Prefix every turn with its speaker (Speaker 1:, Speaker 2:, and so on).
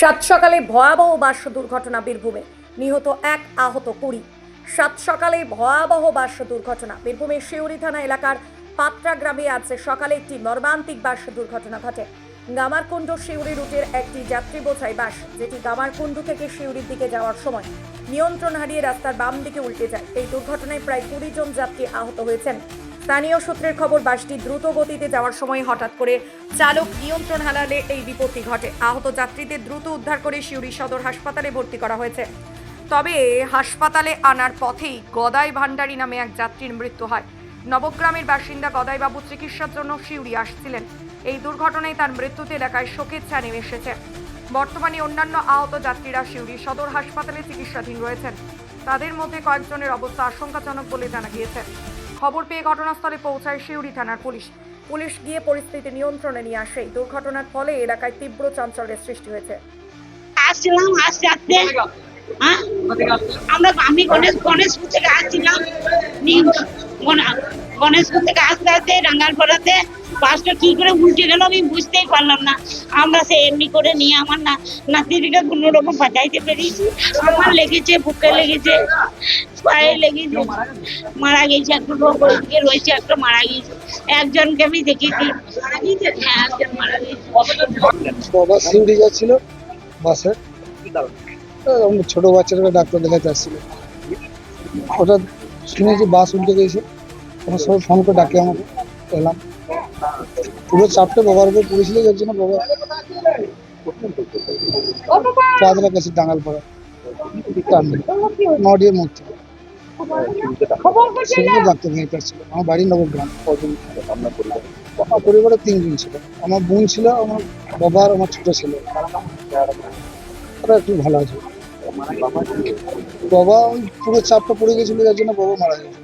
Speaker 1: সাত সকালে ভয়াবহ বাস দুর্ঘটনা বীরভূমে। নিহত এক আহত কুড়ি। সাত সকালে ভয়াবহ বাস দুর্ঘটনা বীরভূমের শিউরি থানা এলাকার পাত্রা গ্রামে আজ সকালে একটি মর্মান্তিক বাস দুর্ঘটনা ঘটে। গামারকুণ্ড শিউরি রুটের একটি যাত্রী বোঝাই বাস, যেটি গামারকুণ্ড থেকে শিউরির দিকে যাওয়ার সময় নিয়ন্ত্রণ হারিয়ে রাস্তার বাম দিকে উল্টে যায়। এই দুর্ঘটনায় প্রায় কুড়ি জন যাত্রী আহত হয়েছেন। স্থানীয় সূত্রের খবর, বাসটি দ্রুত গতিতে যাওয়ার সময় হঠাৎ করে চালক নিয়ন্ত্রণ হারালে এই বিপত্তি ঘটে। আহত যাত্রীদের দ্রুত উদ্ধার করে শিউরি সদর হাসপাতালে ভর্তি করা হয়েছে। তবে হাসপাতালে আনার পথেই গদাই ভান্ডারী নামে এক যাত্রীর মৃত্যু হয়। নবগ্রামের বাসিন্দা গদাইবাবু চিকিৎসার জন্য শিউরি আসছিলেন। এই দুর্ঘটনায় তার মৃত্যুতে এলাকায় শোকের ছায়া নেমে এসেছে। বর্তমানে অন্যান্য আহত যাত্রীরা শিউরি সদর হাসপাতালে চিকিৎসাধীন রয়েছেন। তাদের মধ্যে কয়েকজনের অবস্থা আশঙ্কাজনক বলে জানা গিয়েছে। খবর পেয়ে ঘটনাস্থলে পৌঁছায় সিউড়ি থানার পুলিশ। পুলিশ গিয়ে পরিস্থিতি নিয়ন্ত্রণে নিয়ে আসে। দুর্ঘটনার ফলে এলাকায় তীব্র চাঞ্চল্যের সৃষ্টি হয়েছে।
Speaker 2: আসছিলাম হ্যাঁ? আমরা আমি গণেশ গণেশপুর থেকে আসছিলাম। থেকে আস্তে আস্তে রাঙ্গালপাড়াতে বাসটা কি করে উল্টে গেল, আমি বুঝতেই পারলাম না। আমরা সে এমনি করে নিয়ে আমার না নাতিদিকে কোনো রকম বাঁচাইতে পেরেছি। আমার লেগেছে, বুকে লেগেছে, পায়ে লেগেছে, মারা গেছে, একটু ওইদিকে রয়েছে, একটা মারা গেছে। একজনকে আমি দেখেছি। হ্যাঁ একজন মারা গেছে।
Speaker 3: বাবা যাচ্ছিল বাসে। ছোট বাচ্চাটাকে ডাক্তার দেখাতে আসছিল। হঠাৎ শুনেছি বাস উল্টে গেছে। আমার সবাই ফোন করে ডাকে আমাকে। এলাম। পুরো চাপটা বাবার উপর পড়েছিল, যার জন্য বাবা পাদরা কাছে ডাঙ্গাল পড়া নডিয়ার মধ্যে। সেখানে ডাক্তার আমার আমার পরিবারে তিনজন ছিল। আমার বোন ছিল, আমার বাবা আর আমার ছোট ছিল। একটু ভালো আছে। বাবা পুরো চাপটা পড়ে গেছিল, যার জন্য বাবা মারা গেছে।